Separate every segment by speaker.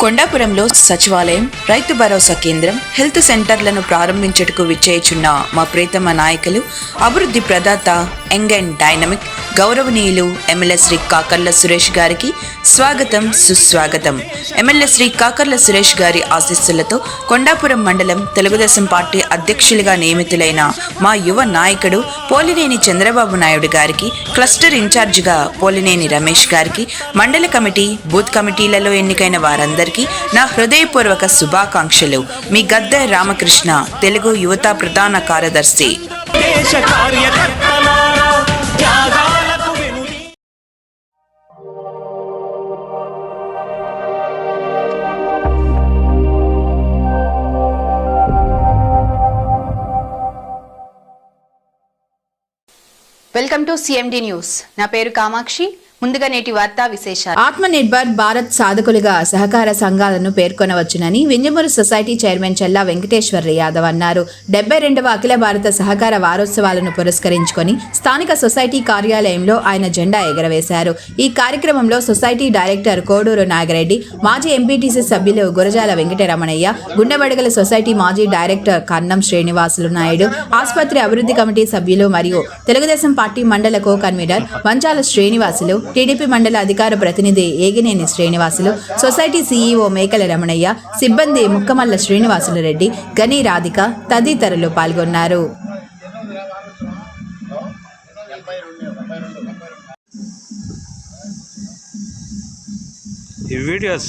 Speaker 1: కొండాపురంలో సచివాలయం రైతు భరోసా కేంద్రం హెల్త్ సెంటర్లను ప్రారంభించుటకు విచ్చేయుచున్న మా ప్రీతమ నాయకులు అభివృద్ధి ప్రదాత యంగ్ అండ్ డైనమిక్ గౌరవనీయులు ఎమ్మెల్యే శ్రీ కాకర్ల సురేష్ గారికి స్వాగతం సుస్వాగతం. ఎమ్మెల్యే శ్రీ కాకర్ల సురేష్ గారి ఆశీస్సులతో కొండాపురం మండలం తెలుగుదేశం పార్టీ అధ్యక్షులుగా నియమితులైన మా యువ నాయకుడు పోలినేని చంద్రబాబు నాయుడు గారికి క్లస్టర్ ఇన్ఛార్జిగా పోలినేని రమేష్ గారికి మండల కమిటీ బూత్ కమిటీలలో ఎన్నికైన వారందరికీ నా హృదయపూర్వక శుభాకాంక్షలు. మీ గద్దె రామకృష్ణ తెలుగు యువత ప్రధాన కార్యదర్శి.
Speaker 2: దేశ
Speaker 3: టు సిఎండి న్యూస్. నా పేరు కామాక్షి. ముందుగా నేటి వార్తా విశేషాలు.
Speaker 4: ఆత్మనిర్భర్ భారత్ సాధకులుగా సహకార సంఘాలను పేర్కొనవచ్చునని వింజమూరు సొసైటీ చైర్మన్ చల్లా వెంకటేశ్వర యాదవ్ అన్నారు. డెబ్బై రెండవ అఖిల భారత సహకార వారోత్సవాలను పురస్కరించుకొని స్థానిక సొసైటీ కార్యాలయంలో ఆయన జెండా ఎగరవేశారు. ఈ కార్యక్రమంలో సొసైటీ డైరెక్టర్ కోడూరు నాగరెడ్డి మాజీ ఎంపీటీసీ సభ్యులు గురజాల వెంకటరమణయ్య గుండెబడగల సొసైటీ మాజీ డైరెక్టర్ కన్నం శ్రీనివాసులు నాయుడు ఆసుపత్రి అభివృద్ధి కమిటీ సభ్యులు మరియు తెలుగుదేశం పార్టీ మండల co convener Vanchala Srinivasulu TDP మండల అధికార ప్రతినిధి ఏగినేని శ్రీనివాసులు సొసైటీ సీఈఓ మేకల రమణయ్య సిబ్బంది ముక్కమల్ల శ్రీనివాసులు రెడ్డి గని రాధిక తదితరులు పాల్గొన్నారు
Speaker 5: ఈ వీడియోస్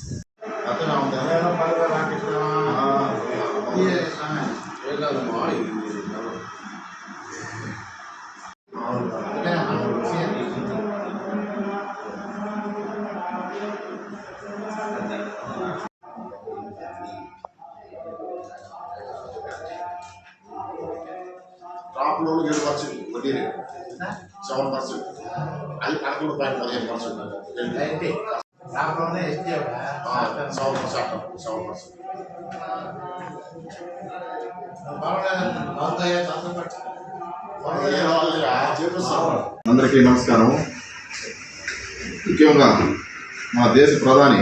Speaker 6: లోన్ ఏడు పర్సెంట్ వడ్డీ రేట్ సెవెన్ పర్సెంట్. అది పదకొండు పాయింట్ పదిహేను పర్సెంట్.
Speaker 7: దాంట్లోనే ST
Speaker 6: seven percent seven percent. అందరికీ నమస్కారం. ముఖ్యంగా మా దేశ ప్రధాని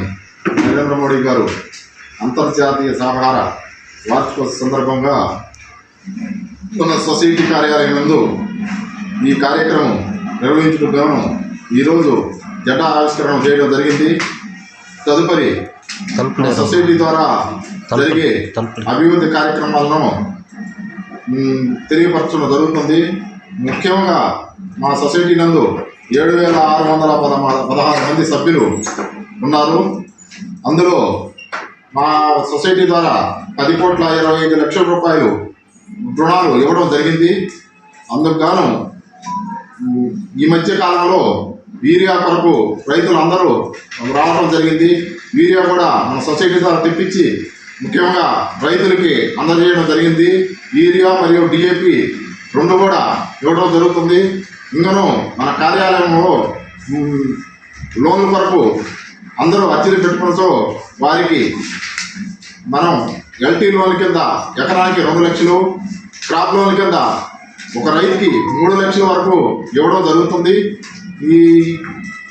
Speaker 6: నరేంద్ర మోడీ గారు అంతర్జాతీయ సహకార వార్షికోత్సవ సందర్భంగా మన సొసైటీ కార్యాలయం నందు ఈ కార్యక్రమం నిర్వహించడం గాను ఈరోజు జెండా ఆవిష్కరణ చేయడం జరిగింది. తదుపరి సొసైటీ ద్వారా జరిగే అభివృద్ధి కార్యక్రమాలను తెలియపరచడం జరుగుతుంది. ముఖ్యంగా మా సొసైటీ నందు ఏడు వేల ఆరు వందల పదహారు మంది సభ్యులు ఉన్నారు. అందులో మా సొసైటీ ద్వారా పది కోట్ల ఇరవై ఐదు లక్షల రూపాయలు రుణాలు ఇవ్వడం జరిగింది. అందుకుగాను ఈ మధ్య కాలంలో యూరియా కొరకు రైతులందరూ రావడం జరిగింది. వీరియా కూడా మన సొసైటీ ద్వారా తెప్పించి ముఖ్యంగా రైతులకి అందజేయడం జరిగింది. యూరియా మరియు డిఏపి రెండు కూడా ఇవ్వడం జరుగుతుంది. ఇంకను మన కార్యాలయంలో లోన్ల కొరకు అందరూ అర్జీలు పెట్టుకోవడంతో వారికి మనం ఎల్టీ లోన్ కింద ఎకరానికి రెండు లక్షలు క్రాప్ లోన్ కింద ఒక రైతుకి మూడు లక్షల వరకు ఇవ్వడం జరుగుతుంది. ఈ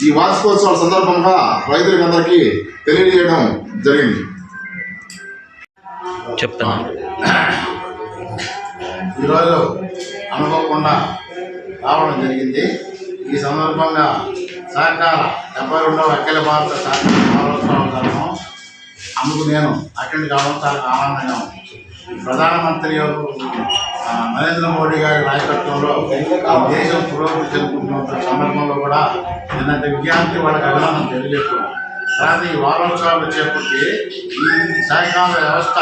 Speaker 6: ఈ వార్షికోత్సవాల సందర్భంగా రైతులకి అందరికీ తెలియజేయడం జరిగింది.
Speaker 5: చెప్తాను
Speaker 7: ఈరోజు అనుకోకుండా రావడం జరిగింది. ఈ సందర్భంగా సహకార డెబ్బై రెండవ అఖిల భారత సహకార అందుకు నేను అటెండ్ కావడం చాలా ఆనందంగా ఉంది ప్రధానమంత్రి నరేంద్ర మోడీ గారి నాయకత్వంలో ఆ దేశం పురోగతి చెందుకుంటున్న సందర్భంలో కూడా నిన్నటి విద్యార్థి వాళ్ళకి అభినందన తెలియజేస్తున్నాను కానీ ఈ వారోత్సవాలు చేపట్టి ఈ సహకార వ్యవస్థ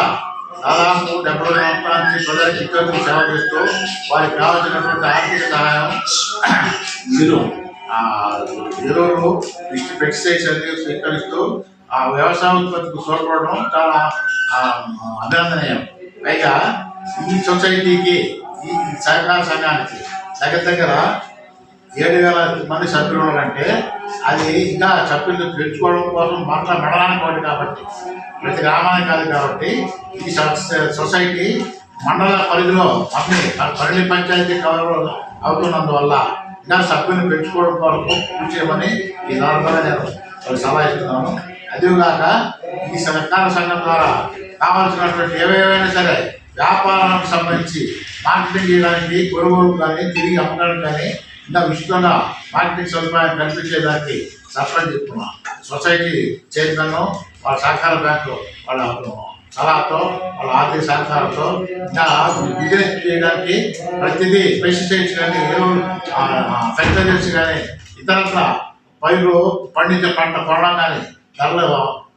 Speaker 7: దాదాపు డెబ్బై సంవత్సరాల నుంచి ప్రజలకు ఇక్కడికి సేవ చేస్తూ వారికి కావాల్సినటువంటి ఆర్థిక సహాయం మీరు ఆ, ఎరువులు పెస్టిసైడ్స్ అన్ని స్వీకరిస్తూ ఆ వ్యవసాయ ఉత్పత్తికి తోడ్పడడం చాలా అభినందనీయం. పైగా ఈ సొసైటీకి ఈ సహకార సంఘానికి దగ్గర దగ్గర ఏడు వేల మంది సభ్యులు ఉన్నారంటే అది ఇంకా సభ్యులు పెంచుకోవడం కోసం మండల మెడలానికి ఒకటి కాబట్టి ప్రతి గ్రామానికి కాదు కాబట్టి ఈ సొసైటీ మండల పరిధిలో అన్ని పరిధి పంచాయతీ కవర్ అవుతున్నందువల్ల ఇంకా సభ్యులు పెంచుకోవడం కొరకు కృషి చేయమని ఈ సందర్భంగా నేను సలహా ఇస్తున్నాను. అదేవిగాక ఈ సహకార సంఘం ద్వారా కావాల్సినటువంటి ఏవేవైనా సరే వ్యాపారానికి సంబంధించి మార్కెటింగ్ చేయడానికి కొనుగోలు కానీ తిరిగి అమ్మడానికి కానీ ఇంకా విస్తృతంగా మార్కెటింగ్ సదుపాయం కల్పించేదానికి సర్పంచ్ చెప్తున్నా. సొసైటీ చైర్మన్ వాళ్ళ సహకార బ్యాంకు వాళ్ళ సలహాతో వాళ్ళ ఆర్థిక సహకారంతో ఇంకా బిజినెస్ చేయడానికి ప్రతిదీ పెస్టిసైడ్స్ కానీ ఫెర్టిలైజర్స్ కానీ ఇతరత్ర పైరు పండించే పంట కొనడం కానీ ధరలు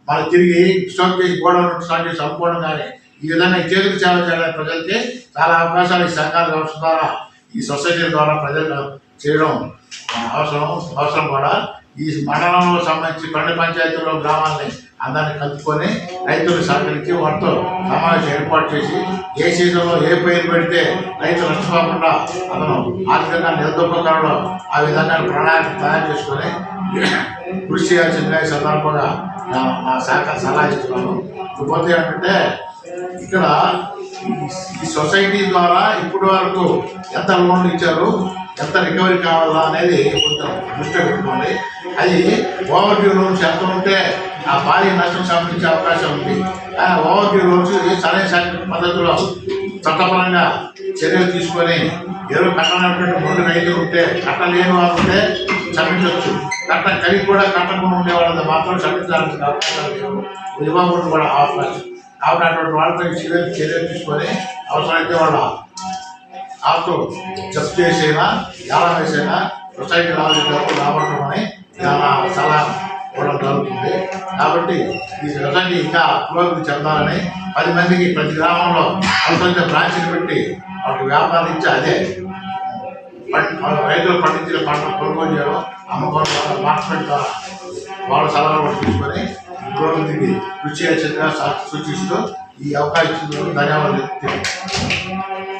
Speaker 7: మనం తిరిగి స్టాక్ చేసి గోడౌన్ స్టాక్ చేసి అమ్ముకోవడం కానీ ఈ విధంగా ఈ చేతులు సేవ చేయడానికి ప్రజలకి చాలా అవకాశాలు ఈ సహకార వ్యవస్థ ద్వారా ఈ సొసైటీ ద్వారా ప్రజలు చేయడం అవసరం అవసరం కూడా. ఈ మండలంలో సంబంధించి పన్నెండు పంచాయతీల్లో గ్రామాలని అందరిని కలుపుకొని రైతులు సహకరించి వారితో సమావేశం ఏర్పాటు చేసి ఏ సీజన్లో ఏ పైరు పెడితే రైతు నష్టపోకుండా అతను ఆర్థికంగా నిలదొక్కగలడో ఆ విధంగా ప్రణాళిక తయారు చేసుకొని కృషి చేయాల్సిందిగా ఈ సందర్భంగా నా- నా శాఖ సలహా ఇస్తున్నాను. ఇకపోతే ఏంటంటే ఇక్కడ ఈ- సొసైటీ ద్వారా ఇప్పటి వరకు ఎంత లోన్లు ఇచ్చారు ఎంత రికవరీ కావాలా అనేది కొంచెం దృష్టిలో పెట్టుకోండి అది ఓవర్ డ్యూ లోన్స్ ఎంత ఉంటే ఆ భారీ నష్టం సంబంధించే అవకాశం ఉంది. ఓవర్ డ్యూ లోన్స్ సరైన శాఖ పద్ధతిలో చట్టపరంగా చర్యలు తీసుకొని ఎవరు కట్టాలనుకుంటే మూడు రైతులు ఉంటే కట్టలేని వారు ఉంటే క్షమించవచ్చు కట్ట కలిగి కూడా కట్టకుండా ఉండేవాళ్ళతో మాత్రం క్షమించాల్సిన అవకాశం కూడా అవకాశం కాబట్టి అటువంటి వాళ్ళతో చర్య చర్య తీసుకొని అవసరమైతే వాళ్ళ ఆటో జప్తు చేసేనా ఎలా వేసైనా సొసైటీ రావాల్సిన రాబట్టమని చాలా సలహా ఇవ్వడం జరుగుతుంది. కాబట్టి ఈ సొసైటీ ఇంకా అభివృద్ధి చెందాలని పది మందికి ప్రతి గ్రామంలో అవసరమైన బ్రాంచ్ని పెట్టి వాళ్ళకి వ్యాపారం ఇచ్చి అదే రైతులు పండించిన పంట కొనుగోలు చేయడం అమ్మకం ద్వారా మార్కెట్ ద్వారా వాళ్ళ సలహాలు తీసుకొని పురోగతికి కృషి రుచి సా- సూచిస్తూ ఈ అవకాశం ధన్యవాదాలు తెలుపుతున్నాను.